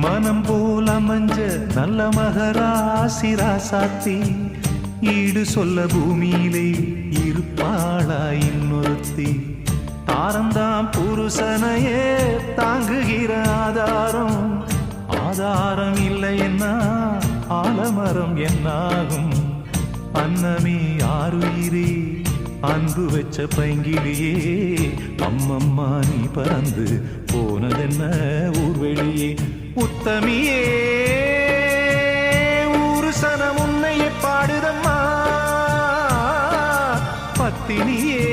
மனம் போல் அமைஞ்ச நல்ல மகராசி ராசாத்தி. ஈடு சொல்ல பூமியிலே இருப்பாளா இன்னொருத்தி. தாரந்தாம் புருஷனையே தாங்குகிற ஆதாரம். ஆதாரம் இல்லை என்ன? ஆலமரம் என்னாகும்? அன்னமே ஆறுயிரே அன்பு வச்ச பைங்கிலியே அம்மம்மா நீ பறந்து போனதென்ன ஊர்வெளியே உத்தமியே ஊரு சனம் உன்னையே பாடுதம்மா. பத்தினியே